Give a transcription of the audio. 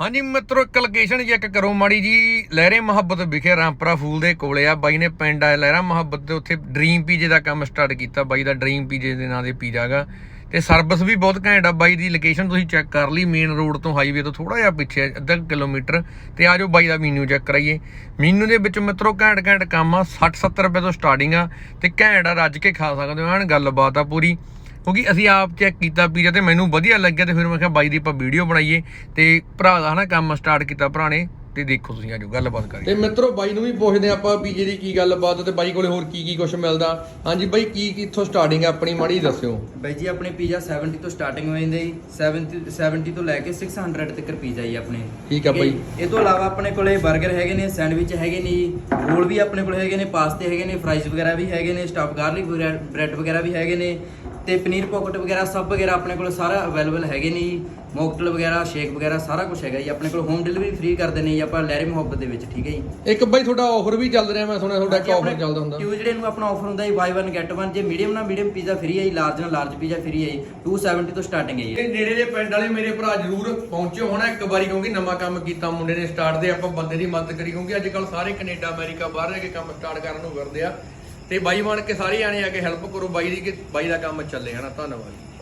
ਹਾਂਜੀ ਮਿੱਤਰੋ, ਇੱਕ ਲੋਕੇਸ਼ਨ ਚੈੱਕ ਕਰੋ ਮਾੜੀ ਜੀ। ਲਹਿਰੇ ਮੁਹੱਬਤ ਵਿਖੇ ਰਾਮਪਰਾ ਫੂਲ ਦੇ ਕੋਲੇ ਆ। ਬਾਈ ਨੇ ਪਿੰਡ ਆ ਲਹਿਰਾ ਮੁਹੱਬਤ ਦੇ ਉੱਥੇ ਡ੍ਰੀਮ ਪੀਜੇ ਦਾ ਕੰਮ ਸਟਾਰਟ ਕੀਤਾ। ਬਾਈ ਦਾ ਡ੍ਰੀਮ ਪੀਜੇ ਦੇ ਨਾਂ ਦੇ ਪੀਜ਼ਾ ਗਾ ਤੇ ਸਰਵਿਸ ਵੀ ਬਹੁਤ ਘੈਂਟ ਆ। ਬਾਈ ਦੀ ਲੋਕੇਸ਼ਨ ਤੁਸੀਂ ਚੈੱਕ ਕਰ ਲਈ। ਮੇਨ ਰੋਡ ਤੋਂ ਹਾਈਵੇ ਤੋਂ ਥੋੜਾ ਜਿਹਾ ਪਿੱਛੇ ਅੱਧਾ ਕੁ ਕਿਲੋਮੀਟਰ। ਤੇ ਆਜੋ ਬਾਈ ਦਾ ਮੀਨੂ ਚੈੱਕ ਕਰਾਈਏ। ਮੀਨੂ ਦੇ ਵਿੱਚ ਮਿੱਤਰੋ, ਘੈਂਟ ਘੈਂਟ ਕੰਮ ਆ। 60 70 ਰੁਪਏ ਤੋਂ ਸਟਾਰਟਿੰਗ ਆ। ਤੇ ਘੈਂਟ ਆ, ਰੱਜ ਕੇ ਖਾ ਸਕਦੇ ਹੋ। ਐਨ ਗੱਲਬਾਤ ਆ ਪੂਰੀ। ਕਿਉਂਕਿ ਅਸੀਂ ਆਪ ਚੈੱਕ ਕੀਤਾ ਪੀਜ਼ਾ ਤੇ ਮੈਨੂੰ ਵਧੀਆ ਲੱਗਿਆ ਤੇ ਫਿਰ ਮੈਂ ਕਿਹਾ ਬਾਈ ਦੀ ਆਪਾਂ ਵੀਡੀਓ ਬਣਾਈਏ ਤੇ ਭਰਾ ਦਾ ਹਨਾ ਕੰਮ ਸਟਾਰਟ ਕੀਤਾ ਭਰਾ ਨੇ ਤੇ ਦੇਖੋ ਤੁਸੀਂ ਆਜੋ ਗੱਲਬਾਤ ਕਰੀਏ। ਤੇ ਮਿੱਤਰੋ ਬਾਈ ਨੂੰ ਵੀ ਪੁੱਛਦੇ ਆਪਾਂ ਪੀਜ਼ੇ ਦੀ ਕੀ ਗੱਲਬਾਤ ਤੇ ਬਾਈ ਕੋਲੇ ਹੋਰ ਕੀ ਕੀ ਕੁਝ ਮਿਲਦਾ। ਹਾਂਜੀ ਬਾਈ ਕੀ ਕਿੱਥੋਂ ਸਟਾਰਟਿੰਗ ਆਪਣੀ ਮਾੜੀ ਦੱਸਿਓ। ਬਾਈ ਜੀ ਆਪਣੇ ਪੀਜ਼ਾ 70 ਤੋਂ ਸਟਾਰਟਿੰਗ ਹੋ ਜਾਂਦੀ ਹੈ 70 70 ਤੋਂ ਲੈ ਕੇ 600 ਤੱਕ ਪੀਜ਼ਾ ਜੀ ਆਪਣੇ। ਠੀਕ ਆ ਬਾਈ। ਇਹ ਤੋਂ ਇਲਾਵਾ ਆਪਣੇ ਕੋਲੇ 버ਗਰ ਹੈਗੇ ਨੇ ਸੈਂਡਵਿਚ ਹੈਗੇ ਨੇ ਜੀ। ਰੋਲ ਵੀ ਆਪਣੇ ਕੋਲੇ ਹੈਗੇ ਨੇ ਪਾਸਤੇ ਹੈਗੇ ਨੇ ਫਰਾਈਜ਼ ਵਗੈਰਾ ਵੀ ਹੈਗੇ ਨੇ ਸਟਫ ਗਾਰਲਿਕ ਬ੍ਰੈਡ ਵਗੈਰਾ ਵੀ ਹੈਗੇ ਨੇ। ਤੇ ਪਨੀਰ ਪੋਕਟ ਵਗੈਰਾ ਸਭ ਵਗੈਰਾ ਆਪਣੇ ਕੋਲ ਸਾਰਾ ਅਵੇਲੇਬਲ ਹੈਗੇ ਨੇ ਜੀ। ਮੋਕਟੇਲ ਵਗੈਰਾ ਸ਼ੇਕ ਵਗੈਰਾ ਸਾਰਾ ਕੁਝ ਹੈਗਾ ਜੀ। ਆਪਣੇ ਕੋਲ ਹੋਮ ਡਿਲੀਵਰੀ ਫ੍ਰੀ ਕਰਦੇ ਨੇ ਜੀ ਆਪਾਂ ਲੈਰੀ ਮੁਹੱਬਤ ਦੇ ਵਿੱਚ ਠੀਕ ਹੈ ਜੀ। ਇੱਕ ਬਾਈ ਤੁਹਾਡਾ ਆਫਰ ਵੀ ਚੱਲ ਰਿਹਾ ਮੈਂ ਸੁਣਿਆ ਤੁਹਾਡਾ ਇੱਕ ਆਫਰ ਚੱਲਦਾ ਹੁੰਦਾ। ਟਿਊਜ਼ਡੇ ਨੂੰ ਆਪਣਾ ਆਫਰ ਹੁੰਦਾ ਜੀ ਬਾਈ 1 ਗੈਟ 1 ਜੇ ਮੀਡੀਅਮ ਨਾਲ ਮੀਡੀਅਮ ਪੀਜ਼ਾ ਫ੍ਰੀ ਹੈ ਜੀ ਲਾਰਜ ਨਾਲ ਲਾਰਜ ਪੀਜ਼ਾ ਫ੍ਰੀ ਹੈ ਜੀ 270 ਤੋਂ ਸਟਾਰਟਿੰਗ ਹੈ ਜੀ। ਇਹ ਨੇੜੇ ਦੇ ਪਿੰਡ ਵਾਲੇ ਮੇਰੇ ਭਰਾ ਜਰੂਰ ਪਹੁੰਚਿਓ ਹੋਣਾ ਇੱਕ ਵਾਰੀ ਕਿਉਂਕਿ ਨਵਾਂ ਕੰਮ ਕੀਤਾ ਮੁੰਡੇ ਨੇ ਸਟਾਰਟ ਦੇ ਆਪਾਂ ਬੰਦੇ ਦੀ ਮਦਦ ਕਰੀ ਕਿਉਂਕਿ ਅੱਜ ਕੱਲ ਸਾਰੇ ਕੈਨੇਡਾ ਅਮਰੀਕਾ ਬਾਹਰ ਜਾ ਕੇ ਕੰਮ ਸਟਾਰਟ ਕਰਨ ਨੂੰ ਫਿਰਦੇ ਆ। ਤੇ ਬਾਈ ਬਣ ਕੇ ਸਾਰੇ ਜਾਣੇ ਆ ਕੇ ਹੈਲਪ ਕਰੋ, ਬਾਈ ਦੀ ਕਿ ਬਾਈ ਦਾ ਕੰਮ ਚੱਲੇ ਹਨਾ, ਧੰਨਵਾਦ।